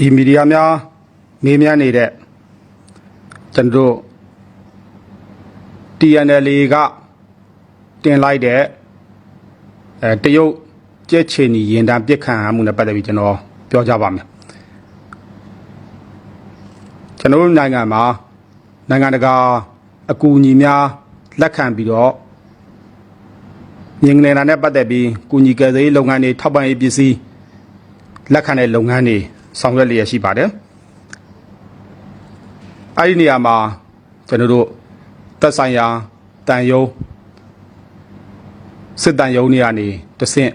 ဒီမီဒီယာများမေးမြန်းနေတဲ့ကျွန်တော်တို့ TNL ကတင်လိုက်တဲ့အဲတရုတ်ကြက်ချီနီရင်တန်းပြစ်ခံရမှုနဲ့ပတ်သက်ပြီးကျွန်တော်ပြောကြပါမယ်ကျွန်တော်တို့နိုင်ငံမှာနိုင်ငံတကာအကူအညီများလက်ခံပြီးတော့မြင်နေတာနဲ့ပတ်သက်ပြီးကူညီကယ်ဆယ်ရေးလုပ်ငန်းတွေထောက်ပံ့ရေးပစ္စည်းလက်ခံတဲ့လုပ်ငန်းတွေ ဆောင်ရွက်လျက်ရှိပါတယ်အဲ့ဒီနေရာမှာကျွန်တော်တို့သက်ဆိုင်ရာတန်ယုံစစ်တန်ယုံတွေကနေတဆင့်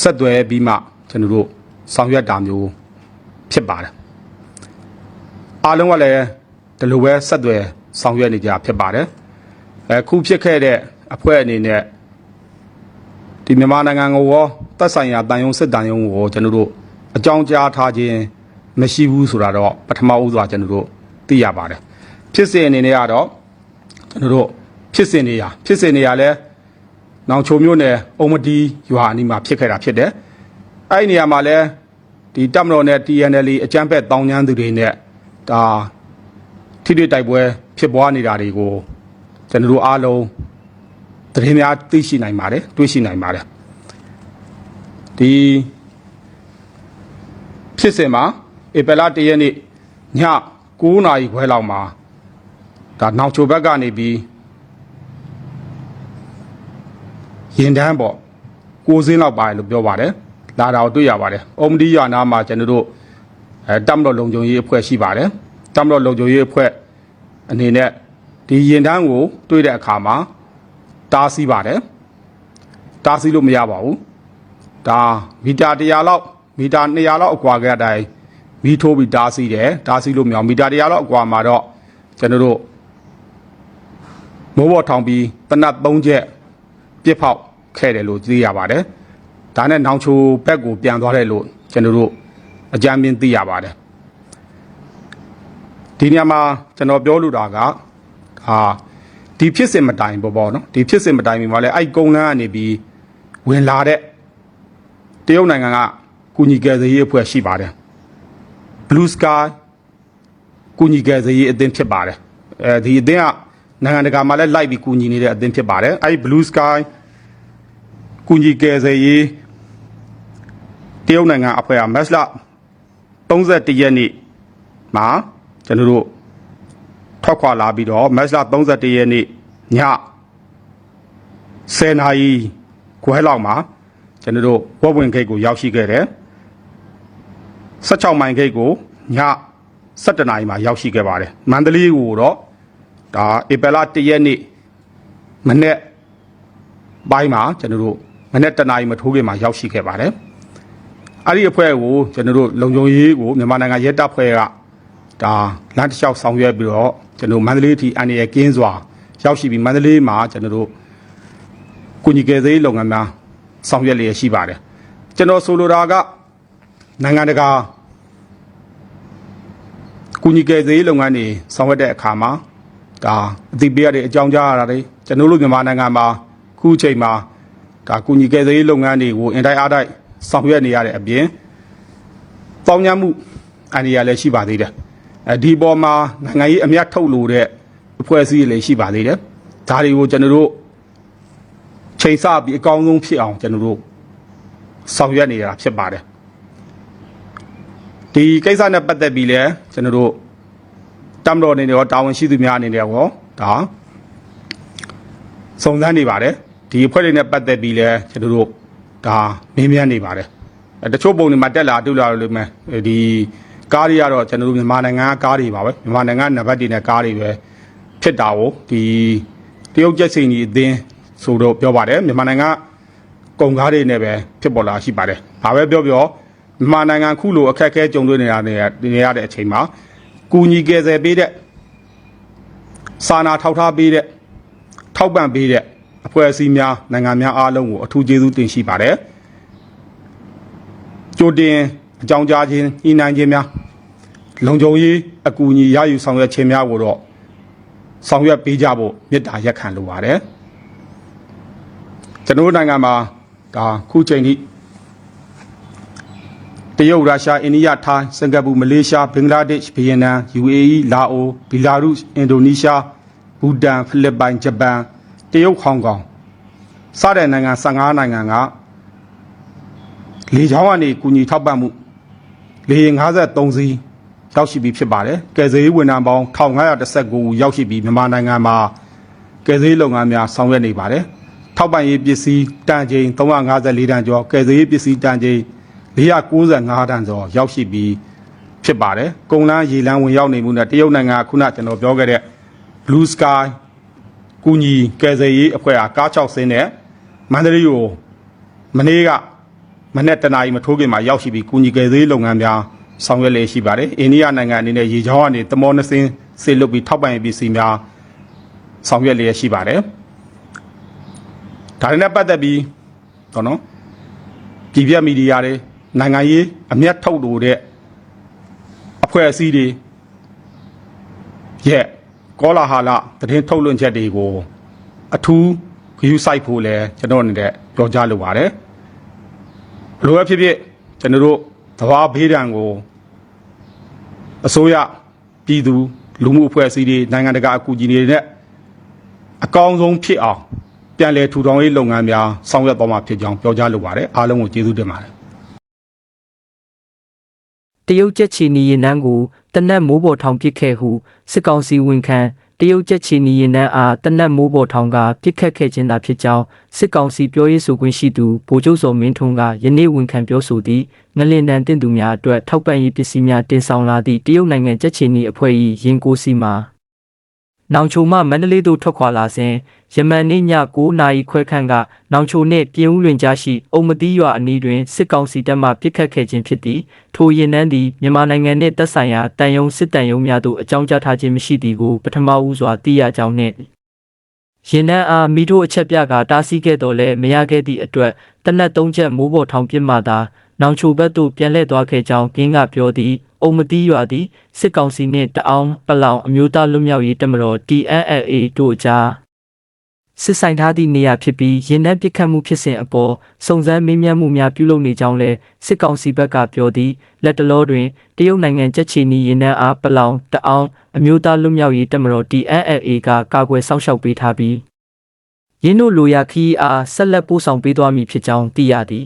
ဆက်သွယ်ပြီးမှကျွန်တော်တို့ဆောင်ရွက်တာမျိုးဖြစ်ပါတယ်အားလုံးကလည်းဒီလိုပဲဆက်သွယ်ဆောင်ရွက်နေကြဖြစ်ပါတယ်အခုဖြစ်ခဲ့တဲ့အဖွဲ့အနေနဲ့ဒီမြန်မာနိုင်ငံကိုရောသက်ဆိုင်ရာတန်ယုံစစ်တန်ယုံကိုရောကျွန်တော်တို့ အကြောင်းကြားထားခြင်းမရှိဘူးဆိုတာတော့ပထမဦးစွာကျွန်တော်တို့သိရပါတယ်ဖြစ်စဉ်အနေနဲ့ကတော့ကျွန်တော်တို့ဖြစ်စဉ်နေရဖြစ်စဉ်နေရလဲနောင်ချိုမျိုးနယ်အုံမတီရွာအနီးမှာဖြစ်ခဲ့တာဖြစ်တယ်အဲ့ဒီနေရာမှာလဲဒီတပ်မတော်နဲ့ TNL အကြမ်းဖက်တောင်းကျမ်းသူတွေနဲ့ဒါထိတွေ့တိုက်ပွဲဖြစ်ပွားနေတာတွေကိုကျွန်တော်တို့အားလုံးသတင်းများသိရှိနိုင်ပါတယ်တွေးရှိနိုင်ပါတယ်ဒီ ဖြစ်စဉ်မှာဧပြီလ၁ရက်နေ့ည9နာရီခွဲလောက်မှာဒါနောက်ချိုဘက်ကနေပြီးရင်တန်းပေါ့ကိုစင်းလောက်ပါတယ်လို့ပြောပါတယ်လာတာကိုတွေ့ရပါတယ်အုံမဒီရွာနာမှာကျွန်တော်တို့အဲတမ်တော်လုံခြုံရေးအဖွဲ့ရှိပါတယ်တမ်တော်လုံခြုံရေးအဖွဲ့အနေနဲ့ဒီရင်တန်းကို တွေ့တဲ့အခါမှာတားဆီးပါတယ်တားဆီးလို့မရပါဘူးဒါမီတာ100လောက် မီတာ200လောက်အကွာကအတိုင်းမီးထိုးပြီးတားဆီးတယ်တားဆီးလို့မရအောင်မီတာ100လောက်အကွာမှာတော့ကျွန်တော်တို့မိုးဘော်ထောင်ပြီးတနတ်3ချက်ပြစ်ဖောက်ခဲ့တယ်လို့သိရပါတယ်ဒါနဲ့နောင်ချိုဘက်ကိုပြန်သွားတယ်လို့ကျွန်တော်တို့အကြမ်းမြင်သိရပါတယ်ဒီညမှာကျွန်တော်ပြောလိုတာကဟာဒီဖြစ်စဉ်မတိုင်ပေါ့ပေါ့နော်ဒီဖြစ်စဉ်မတိုင်မီမှာလဲအဲ့ကုန်းလန်းကနေပြီးဝင်လာတဲ့တရုတ်နိုင်ငံက ကုညီကယ်ဆယ်ရေးအဖွဲ့ရှိပါတယ် Blue Sky ကုညီကယ်ဆယ်ရေးအသင်းဖြစ်ပါတယ်အဲဒီအသင်းကနိုင်ငံတကာမှာလည်းလိုက်ပြီးကုညီနေတဲ့အသင်းဖြစ်ပါတယ်အဲဒီ Blue Sky ကုညီကယ်ဆယ်ရေးတရုတ်နိုင်ငံအဖွဲ့ကမက်စလာ31ရက်နေ့မှာကျွန်တော်တို့ထွက်ခွာလာပြီးတော့မက်စလာ31ရက်နေ့ည10နာရီခွဲလောက်မှာကျွန်တော်တို့ဝက်ဝင်ဂိတ်ကိုရောက်ရှိခဲ့တယ် 16မိုင်ဂိတ်ကိုည17နာရီမှာရောက်ရှိခဲ့ပါတယ်မန္တလေးကိုတော့ဒါဧပြီလ1ရက်နေ့မနေ့ပိုင်းမှာကျွန်တော်တို့မနေ့တနာရီမထိုးခင်မှာရောက်ရှိခဲ့ပါတယ်အဲ့ဒီအဖွဲ့ကိုကျွန်တော်တို့လုံခြုံရေးကိုမြန်မာနိုင်ငံရဲတပ်ဖွဲ့ကဒါလမ်းတစ်လျှောက်ဆောင်ရွက်ပြီးတော့ကျွန်တော်မန္တလေးထိအန်ရကင်းစွာ ရောက်ရှိပြီးမန္တလေးမှာကျွန်တော်တို့ကုညီကယ်ဆယ်ရေးလုပ်ငန်းများဆောင်ရွက်လျက်ရှိပါတယ်ကျွန်တော်ဆိုလိုတာက နိုင်ငံတကာကုညီကယ်ဆယ်ရေးလုပ်ငန်းတွေဆောင်ရွက်တဲ့အခါမှာဒါအသိပေးရတဲ့အကြောင်းကြားရတာတွေကျွန်တော်တို့မြန်မာနိုင်ငံမှာခုချိန်မှာဒါကုညီကယ်ဆယ်ရေးလုပ်ငန်းတွေကိုအင်တိုင်းအားတိုင်းဆောင်ရွက်နေရတဲ့အပြင်တောင်းညမှုအန္တရာယ်လည်းရှိပါသေးတယ်အဲဒီပေါ်မှာနိုင်ငံရေးအမျက်ထုတ်လို့တဲ့အဖွဲ့အစည်းတွေလည်းရှိပါသေးတယ်ဒါတွေကိုကျွန်တော်တို့ချိန်ဆပြီးအကောင်းဆုံးဖြစ်အောင်ကျွန်တော်တို့ဆောင်ရွက်နေရတာဖြစ်ပါတယ် ဒီကိစ္စနဲ့ပတ်သက်ပြီးလဲကျွန်တော်တို့တမ်တော်အနေနဲ့ရောတာဝန်ရှိသူများအနေနဲ့ရောဒါစုံစမ်းနေပါတယ်ဒီအဖွဲ့တွေနဲ့ပတ်သက်ပြီးလဲကျွန်တော်တို့ဒါမင်းမြန်းနေပါတယ်အဲတချို့ပုံတွေမှာတက်လာတွေ့လာလို့မယ်ဒီကားတွေကတော့ကျွန်တော်တို့မြန်မာနိုင်ငံကကားတွေပါပဲမြန်မာနိုင်ငံနံပါတ်တွေနဲ့ကားတွေပဲဖြစ်တာကိုဒီတရုတ်ကျက်စိန်ကြီးအသင်းဆိုတော့ပြောပါတယ်မြန်မာနိုင်ငံကုန်ကားတွေနဲ့ပဲဖြစ်ပေါ်လာရှိပါတယ်။ဘာပဲပြောပြော မြန်မာနိုင်ငံခုလိုအခက်အခဲကြုံတွေ့နေတာနေနေရတဲ့အချိန်မှာကူညီကယ်ဆယ်ပေးတဲ့စာနာထောက်ထားပေးတဲ့ထောက်ပံ့ပေးတဲ့အဖွဲ့အစည်းများနိုင်ငံများအားလုံးကိုအထူးကျေးဇူးတင်ရှိပါတယ်။ကြိုတင်အကြောင်းကြားခြင်းဤနိုင်ခြင်းများလုံခြုံရေးအကူအညီရယူဆောင်ရွက်ခြင်းများကိုတော့ဆောင်ရွက်ပေးကြဖို့မေတ္တာရက်ခံလိုပါတယ်။ကျွန်တော်တို့နိုင်ငံမှာဒါခုချိန်ထိ တရုတ်ရုရှားအိန္ဒိယထိုင်းစင်ကာပူမလေးရှားဘင်္ဂလားဒေ့ရှ်ဗီယက်နမ် UAE လာအိုဘီလာရုစ်အင်ဒိုနီးရှားဘူတန်ဖိလစ်ပိုင်ဂျပန်တရုတ်ဟောင်ကောင်စတဲ့နိုင်ငံ15နိုင်ငံကလေကြောင်းကနေကူညီထောက်ပံ့မှုလေယာဉ်53စီးရောက်ရှိပြီးဖြစ်ပါတယ်ကယ်ဆယ်ရေးဝန်ထမ်းပေါင်း1519ဦးရောက်ရှိပြီးမြန်မာနိုင်ငံမှာကယ်ဆယ်ရေးလုပ်ငန်းများဆောင်ရွက်နေပါတယ်ထောက်ပံ့ရေးပစ္စည်းတန်ချိန်354တန်ကျော်ကယ်ဆယ်ရေးပစ္စည်းတန်ချိန် 495တန်ကျော်ရောက်ရှိပြီးဖြစ်ပါတယ်ကုန်းလန်းရေလန်းဝင်ရောက်နေမှုနဲ့တရုတ်နိုင်ငံကခုနကျွန်တော်ပြောခဲ့တဲ့ Blue Sky ကူညီကယ်ဆယ်ရေးအဖွဲ့အားကား6စင်းနဲ့မန္တလေးကိုမနေ့ကမနေ့တနာရီမထိုးခင်မှာရောက်ရှိပြီးကူညီကယ်ဆယ်ရေးလုပ်ငန်းများဆောင်ရွက်လည်ရှိပါတယ်အိန္ဒိယနိုင်ငံအနေနဲ့ရေချောင်းကနေတမောနှစင်းဆေလွတ်ပြီးထောက်ပံ့ရေးပစ္စည်းများဆောင်ရွက်လည်ရှိပါတယ်ဒါနဲ့ပတ်သက်ပြီးတော့နော်ပြည်ပြမီဒီယာတွေ နိုင်ငံရေးအမျက်ထုတ်လို့တဲ့အဖွဲ့အစည်းတွေရဲ့ကောလာဟာလသတင်းထုတ်လွှင့်ချက်တွေကို အထူးဂရုစိုက်ဖို့လဲကျွန်တော်အနေနဲ့ပြောကြားလိုပါတယ်ဘလို့ပဲဖြစ်ဖြစ်ကျွန်တော်တို့သဘာဝဘေးဒဏ်ကိုအစိုးရပြည်သူလူမှုအဖွဲ့အစည်းတွေနိုင်ငံတကာအကူအညီတွေနဲ့အကောင်းဆုံးဖြစ်အောင်ပြန်လည်ထူထောင်ရေးလုပ်ငန်းများဆောင်ရွက်သွားမှာဖြစ်ကြောင်းပြောကြားလိုပါတယ်အားလုံးကိုကျေးဇူးတင်ပါတယ် တရုတ်ကြက်ချီနီရင်နှန်းကိုတနက်မိုးပေါ်ထောင်ပစ်ခဲ့ဟုစစ်ကောင်စီဝန်ခံတရုတ်ကြက်ချီနီရင်နှန်းအားတနက်မိုးပေါ်ထောင်ကပစ်ခတ်ခဲ့ခြင်းသာဖြစ်ကြောင်းစစ်ကောင်စီပြောရေးဆိုခွင့်ရှိသူဗိုလ်ချုပ်စောမင်းထွန်းကယနေ့ဝန်ခံပြောဆိုသည့်ငလင်တန်တင့်သူများအတွက်ထောက်ပံ့ရေးပစ္စည်းများတင်ဆောင်လာသည့်တရုတ်နိုင်ငံကြက်ချီနီအဖွဲ့၏ရင်ကိုစီမှာ နောင်ချိုမှမန္တလေးသို့ထွက်ခွာလာစဉ်ယမန်နေ့ည9နာရီခွဲခန့်ကနောင်ချိုနှင့်ပြင်းဦးလွင်ကြားရှိအုံမတိရွာအနီးတွင်စစ်ကောင်စီတပ်မှပစ်ခတ်ခဲ့ခြင်းဖြစ်သည်ထိုရင်နှန်းသည်မြန်မာနိုင်ငံနှင့်သက်ဆိုင်ရာတန်ယုံစစ်တန်ယုံများသို့အကြောင်းကြားထားခြင်းမရှိသည်ကိုပထမဦးစွာသိရကြောင်းနှင့်ရင်နှန်းအားမိတို့အချက်ပြကတားဆီးခဲ့တော်လဲမရခဲ့သည့်အတွက်တနက်သုံးချက်မိုးပေါ်ထောင်ပစ်မှသာနောင်ချိုဘက်သို့ပြန်လှည့်သွားခဲ့ကြောင်းကင်းကပြောသည် အုံမတိရွာသည်စစ်ကောင်စီနှင့်တအောင်ပလောင်အမျိုးသားလွတ်မြောက်ရေးတပ်မတော် TNLA တို့ကြားစစ်ဆိုင်ထားသည့်နေရာဖြစ်ပြီးရင်နှန်းပစ်ခတ်မှုဖြစ်စဉ်အပေါ်စုံစမ်းမေးမြန်းမှုများပြုလုပ်နေကြောင်းလည်းစစ်ကောင်စီဘက်ကပြောသည်လက်တလောတွင်တရုတ်နိုင်ငံကြက်ချီနီရင်နှန်းအားပလောင်တအောင်အမျိုးသားလွတ်မြောက်ရေးတပ်မတော် TNLA ကကာကွယ်စောင့်ရှောက်ပေးထားပြီးရင်းတို့လိုရာခီးအားဆက်လက်ပို့ဆောင်ပေးသွားမည်ဖြစ်ကြောင်းသိရသည်